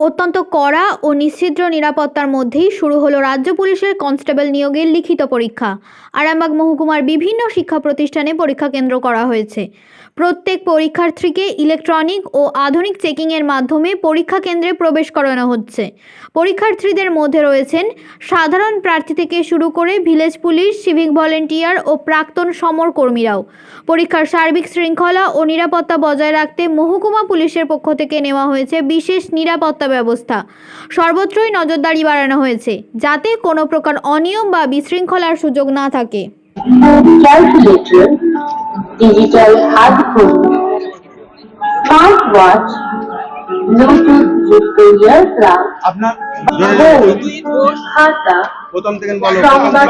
অত্যন্ত কড়া ও নিশ্ছিদ্র নিরাপত্তার মধ্যেই শুরু হলো রাজ্য পুলিশের কনস্টেবল নিয়োগের লিখিত পরীক্ষা। আরামবাগ মহকুমার বিভিন্ন শিক্ষা প্রতিষ্ঠানে পরীক্ষা কেন্দ্র করা হয়েছে। প্রত্যেক পরীক্ষার্থীকে ইলেকট্রনিক ও আধুনিক চেকিংয়ের মাধ্যমে পরীক্ষা কেন্দ্রে প্রবেশ করানো হচ্ছে। পরীক্ষার্থীদের মধ্যে রয়েছেন সাধারণ প্রার্থী থেকে শুরু করে ভিলেজ পুলিশ, সিভিক ভলেন্টিয়ার ও প্রাক্তন সমর কর্মীরাও পরীক্ষার সার্বিক শৃঙ্খলা ও নিরাপত্তা বজায় রাখতে মহকুমা পুলিশের পক্ষ থেকে নেওয়া হয়েছে বিশেষ নিরাপত্তা ব্যবস্থা। সর্বত্রই নজরদারি বাড়ানো হয়েছে যাতে কোনো প্রকার অনিয়ম বা বিশৃঙ্খলার সুযোগ না থাকে। ডিজিটাল স্মার্ট ওয়াচ ব্লুটুথ যুক্ত ইয়ারপ্লাগ খাতা সংবাদ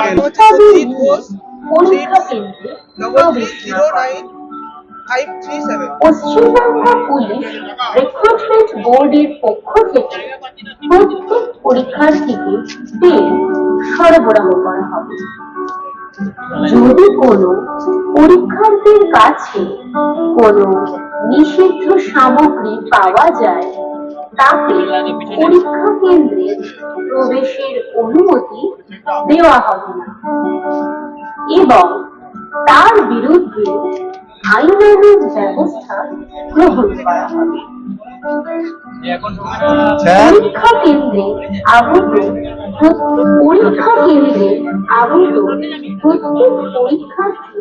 পরীক্ষা কেন্দ্রে প্রবেশ পশ্চিমবঙ্গ পুলিশ রিক্রুটমেন্ট বোর্ডের পক্ষ থেকে প্রত্যেক পরীক্ষার্থীকে পেন সরবরাহ করা হবে। যদি কোনো পরীক্ষার্থীর কাছে কোনো নিষিদ্ধ সামগ্রী পাওয়া যায়, তাকে পরীক্ষা কেন্দ্রে প্রবেশের অনুমতি দেওয়া হবে না। এবং তার বিরুদ্ধে আইনানুগ ব্যবস্থা গ্রহণ করা হবে। পরীক্ষা কেন্দ্রে প্রত্যেক পরীক্ষা কেন্দ্রে আগত প্রত্যেক পরীক্ষার্থী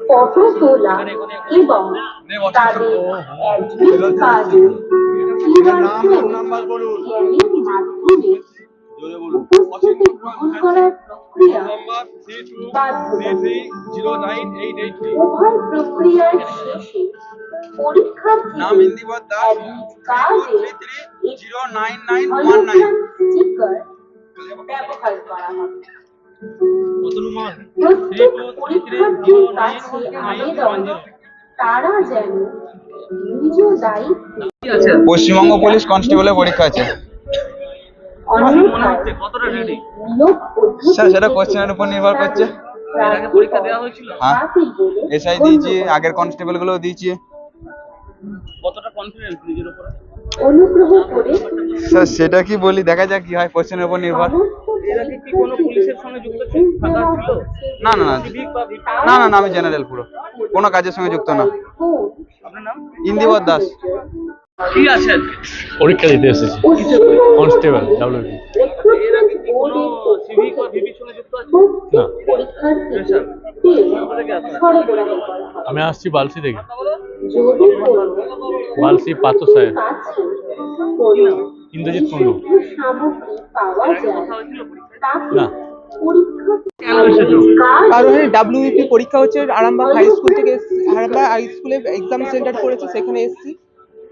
ফটো তোলা এবং তাদের অ্যাডমিট কার্ডে কিউআর কোড নাম্বার স্ক্যানিং মাধ্যমে উপস্থিতি গ্রহণ করার প্রক্রিয়া। বাধ্যতামূলক। Zero nine eight eight three উভয় প্রক্রিয়ার শেষে পরীক্ষার্থী নাম ইন্দিবর দাস অ্যাডমিট কার্ডে zero nine nine one nine hologram sticker ব্যবহার করা হবে। প্রত্যেক পরীক্ষার্থীর কাছে আবেদন। তারা যেন নিজ দায়িত্বে পশ্চিমবঙ্গ পুলিশ কনস্টেবলের পরীক্ষা আছে। স্যার সেটা কোশ্চেনের উপর নির্ভর করছে। এর আগে পরীক্ষা দেওয়া হয়েছিল? হ্যাঁ। এসআই দিয়েছি আগের কনস্টেবলগুলো দিয়েছি। কতটা কনফিডেন্স নিজের উপরে? অনুগ্রহ করে স্যার সেটা কি বলি? দেখা যাক কি হয় কোশ্চেনের উপর নির্ভর। এর আগে কি কোনো পুলিশের সঙ্গে যুক্ত ছিল? থাকা ছিল? না না না। না না না আমি জেনারেল পুরো। কোনো কাজের সঙ্গে যুক্ত না। আপনার ইন্দিবর দাস। কি আছে? আজকে পরীক্ষা দিতে এসেছি। কনস্টেবল ডাব্লিউবি আমি আসছি বালসি থেকে। বালসি পাথর সাহেব। ইন্দ্রজিৎ কুন্ডু না। কারণ ডাব্লিউপি পরীক্ষা হচ্ছে আরামবাগ হাই স্কুল থেকে এসেছি। আরামবাগ হাই স্কুলে এক্সাম সেন্টার করেছে সেখানে এসেছি।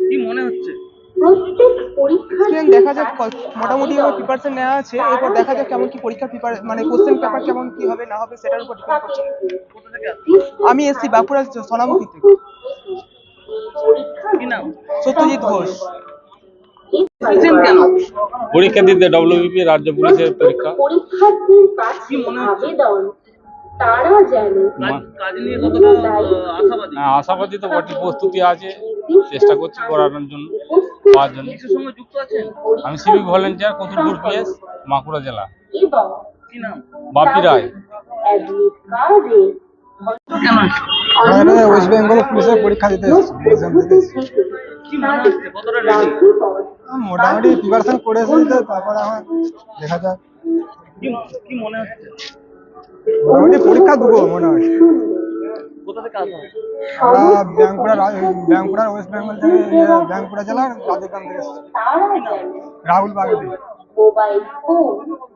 কি মনে হচ্ছে? প্রত্যেক দেখা যাক মোটামুটি আমার প্রিপারেশন নেওয়া আছে এরপর দেখা যাক কেমন কি প্রিপার মানে কোশ্চেন পেপার কেমন কি হবে না হবে সেটার উপর ডিপেন্ড করছে। কোথা থেকে আসছো? আমি এসেছি বাঁকুড়া সোনামুখী থেকে। সত্যজিৎ ঘোষ। কেন? পরীক্ষা দিতে ডব্লিউবিপি রাজ্য পুলিশের পরীক্ষা। পরীক্ষার্থীর কাছে আবেদন তারা যেন হ্যাঁ, আশাবাদী তো বটে প্রস্তুতি আছে। চেষ্টা করছি করানোর জন্য পাওয়ার জন্য। পুলিশের সঙ্গে যুক্ত আছেন? আমি civic volunteer Kotulpur PS? Bankura জেলা। এবং কি নাম? বাপি রায়। ওয়েস্ট বেঙ্গল পুলিশের পরীক্ষা দিতে কি মনে হচ্ছে? কতটা রেডি মোটামুটি প্রিপারেশন করে তো তারপরে আমার দেখা যাক। কি কি মনে হচ্ছে? মোটামুটি পরীক্ষা দেবো মনে হয়। কোথা থেকে আসা ব্যাঙ্কুড়া ওয়েস্ট বেঙ্গল থেকে ব্যাঙ্কুড়া জেলার রাজগ্রাম থেকে রাহুল বাগদি। Mobile phone.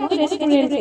রেস্টুরেন্টে